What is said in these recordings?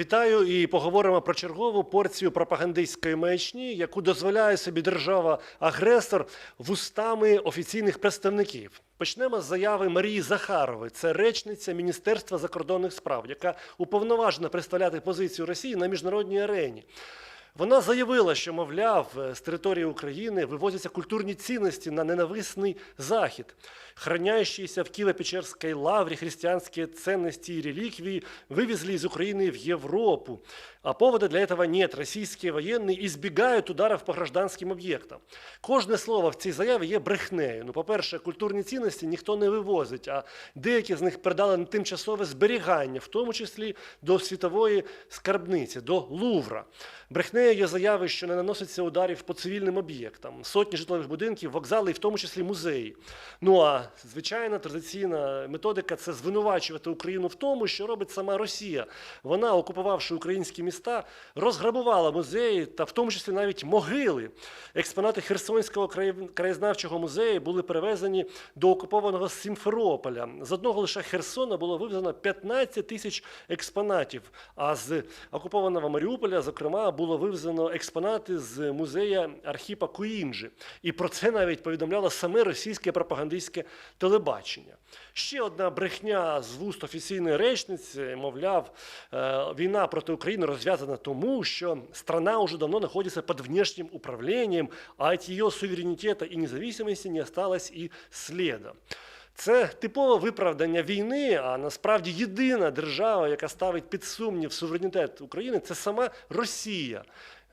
Вітаю і поговоримо про чергову порцію пропагандистської маячні, яку дозволяє собі держава-агресор вустами офіційних представників. Почнемо з заяви Марії Захарової. Це речниця Міністерства закордонних справ, яка уповноважена представляти позицію Росії на міжнародній арені. Вона заявила, що, мовляв, з території України вивозяться культурні цінності на ненависний захід Хранящиеся в Киево-Печерской лавре христианские ценности и реликвии вывезли из Украины в Европу. А повода для этого нет. Российские военные избегают ударов по гражданським об'єктам. Кожне слово в цій заяві є брехнею. Ну, по-перше, культурні цінності ніхто не вивозить, а деякі з них передали на тимчасове зберігання, в тому числі до світової скарбниці, до Лувра. Брехнею є заяви, що не наноситься ударів по цивільним об'єктам, сотні житлових будинків, вокзали і в тому числі музеї. Ну а звичайна традиційна методика це звинувачувати Україну в тому, що робить сама Росія. Вона, окупувавши українські міста, розграбувала музеї та в тому числі навіть могили. Експонати Херсонського краєзнавчого музею були перевезені до окупованого Сімферополя. З одного лише Херсона було вивезено 15 тисяч експонатів. А з окупованого Маріуполя, зокрема, було вивезено експонати з музея Архіпа Куінджі. І про це навіть повідомляло саме російське пропагандистське телебачення. Ще одна брехня з вуст офіційної речниці, мовляв, е, війна проти України розв'язана тому, що страна уже давно знаходиться під внешнім управлінням, а від її суверенітету і незалежності не осталось і сліда. Це типове виправдання війни, а насправді єдина держава, яка ставить під сумнів суверенітет України, це сама Росія,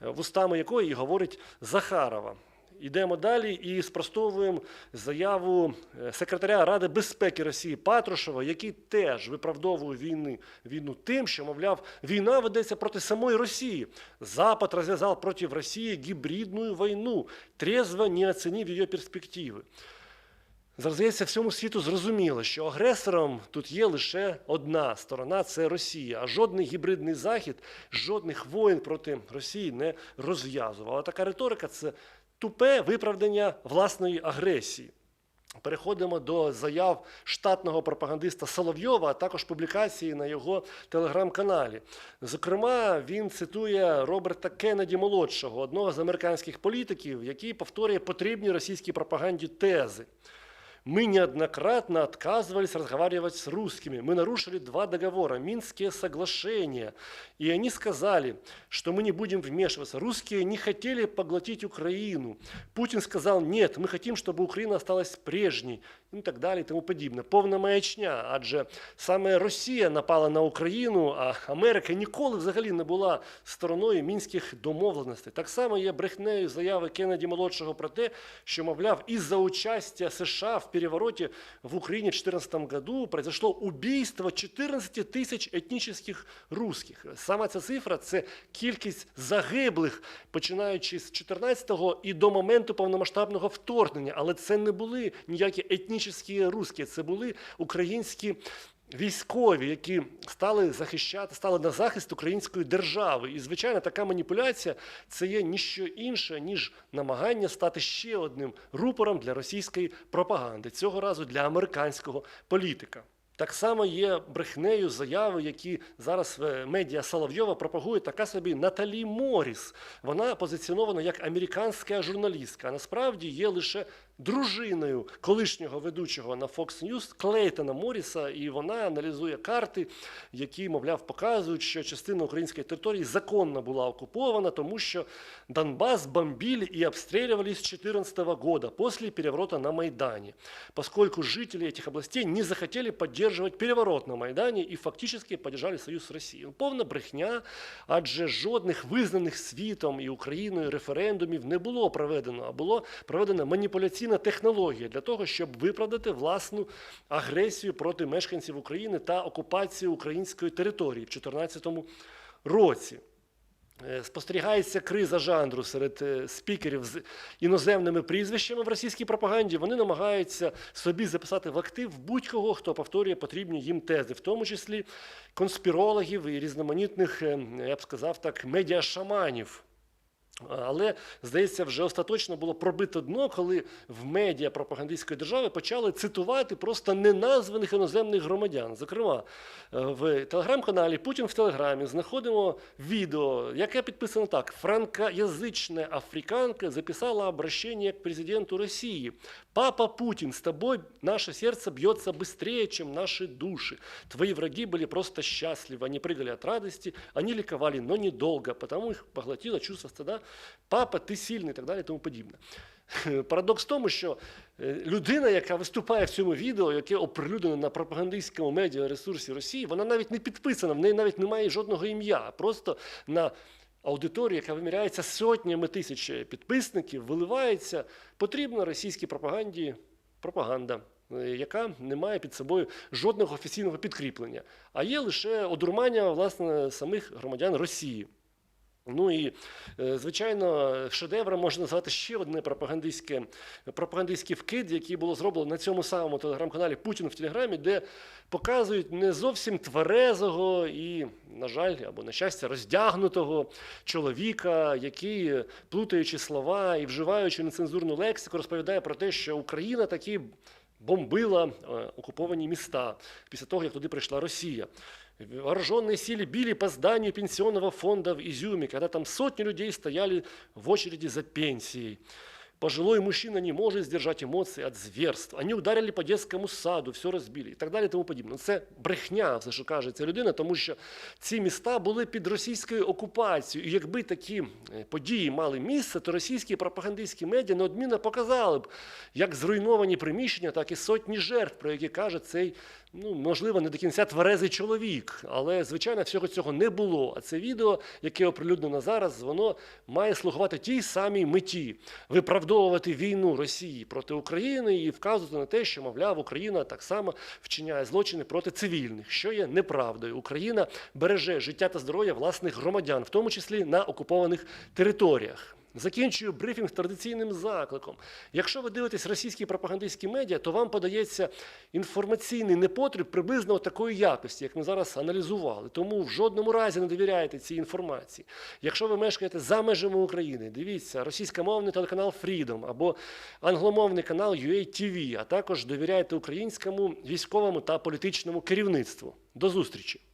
е, вустами якої і говорить Захарова. Йдемо далі і спростовуємо заяву е, секретаря Ради безпеки Росії Патрушева, який теж виправдовує війни, війну тим, що, мовляв, війна ведеться проти самої Росії. Запад розв'язав проти Росії гібридну війну, трезво не оцінив її перспективи. Здається, всьому світу зрозуміло, що агресором тут є лише одна сторона це Росія. А жодний гібридний захід, жодних воєн проти Росії не розв'язував. А така риторика це тупе виправдання власної агресії. Переходимо до заяв штатного пропагандиста Соловйова, а також публікації на його телеграм-каналі. Зокрема, він цитує Роберта Кеннеді молодшого, одного з американських політиків, який повторює потрібні російській пропаганді тези. Мы неоднократно отказывались разговаривать с русскими. Мы нарушили два договора, Минские соглашения. И они сказали, что мы не будем вмешиваться. Русские не хотели поглотить Украину. Путин сказал, нет, мы хотим, чтобы Украина осталась прежней. Ну, і так далі, і тому подібне. Повна маячня, адже саме Росія напала на Україну, а Америка ніколи взагалі не була стороною мінських домовленостей. Так само є брехнею заяви Кеннеді молодшого про те, що, мовляв, із-за участия США в перевороте в Украине в 2014 году произошло убийство 14 тисяч етнічних русских. Саме ця цифра це кількість загиблих, починаючи з 14-го і до моменту повномасштабного вторгнення. Але це не були ніякі етнічні русські, це були українські. Військові, які стали захищати, стали на захист української держави, і звичайно, така маніпуляція це є ніщо інше ніж намагання стати ще одним рупором для російської пропаганди, цього разу для американського політика. Так само є брехнею заяви, які зараз в медіа Соловйова пропагує така собі Наталі Моріс. Вона позиціонована як американська журналістка, а насправді є лише дружиною колишнього ведучого на Fox News Клейтона Моріса, і вона аналізує карти, які, мовляв, показують, що частина української території законно була окупована, тому що Донбас бомбили и обстреливали с 2014 года после переворота на Майдане, поскольку жители этих областей не захотели поддерживать переворот на Майдані і фактически поддержали союз з Росією. Повна брехня, адже жодних визнаних світом і Україною референдумів не було проведено, а було проведена маніпуляційна технологія для того, щоб виправдати власну агресію проти мешканців України та окупацію української території в 2014 році. Е, Спостерігається криза жанру серед е, спікерів з іноземними прізвищами в російській пропаганді. Вони намагаються собі записати в актив будь-кого, хто повторює потрібні їм тези, в тому числі конспірологів і різноманітних, е, я б сказав так, медіашаманів. Але здається, вже остаточно було пробито дно, коли в медіа пропагандистської держави почали цитувати просто неназваних іноземних громадян. Зокрема, е, в телеграм-каналі Путін в Телеграмі знаходимо відео, яке підписано так: франкоязична африканка записала обращення к президенту Росії. Папа Путин, с тобой наше сердце бьется быстрее, чем наши души. Твои враги были просто счастливы, они прыгали от радости, они ликовали, но недолго, потому их поглотило чувство стыда. Папа, ти сильний і так далі, і тому подібне. Парадокс в тому, що е, людина, яка виступає в цьому відео, яке оприлюднено на пропагандистському медіаресурсі Росії, вона навіть не підписана, в неї навіть немає жодного ім'я. Просто на аудиторію, яка виміряється сотнями тисяч підписників, виливається потрібна російській пропаганді пропаганда. е, Яка не має під собою жодного офіційного підкріплення, а є лише одурмання власне самих громадян Росії. Ну і, е, звичайно, шедевром можна назвати ще одне пропагандистське, пропагандистський вкид, який було зроблено на цьому самому телеграм-каналі Путін в Телеграмі, де показують не зовсім тверезого і, на жаль, або на щастя, роздягнутого чоловіка, який, плутаючи слова і вживаючи нецензурну лексику, розповідає про те, що Україна таки бомбила е, окуповані міста після того, як туди прийшла Росія. Вооруженные силы били по зданию пенсионного фонда в Изюме, когда там сотни людей стояли в очереди за пенсией. Пожилой мужчина не может сдержать эмоции от зверств. Они ударили по детському саду, все розбили і так далі. і Тому подібне. Ну, Це брехня, все, що каже ця людина, тому що ці міста були під російською окупацією. І якби такі е, події мали місце, то російські пропагандистські медіа неодмінно показали б як зруйновані приміщення, так і сотні жертв, про які каже цей, ну можливо, не до кінця тверезий чоловік. Але звичайно всього цього не було. А це відео, яке оприлюднено зараз, воно має слугувати тій самій меті виправдовувати війну Росії проти України і вказувати на те, що, мовляв, Україна так само вчиняє злочини проти цивільних, що є неправдою. Україна береже життя та здоров'я власних громадян, в тому числі на окупованих територіях. Закінчую брифінг традиційним закликом. Якщо ви дивитесь російські пропагандистські медіа, то вам подається інформаційний непотріб приблизно такої якості, як ми зараз аналізували. Тому в жодному разі не довіряйте цій інформації. Якщо ви мешкаєте за межами України, дивіться російськомовний телеканал Freedom або англомовний канал UA TV, а також довіряйте українському військовому та політичному керівництву. До зустрічі!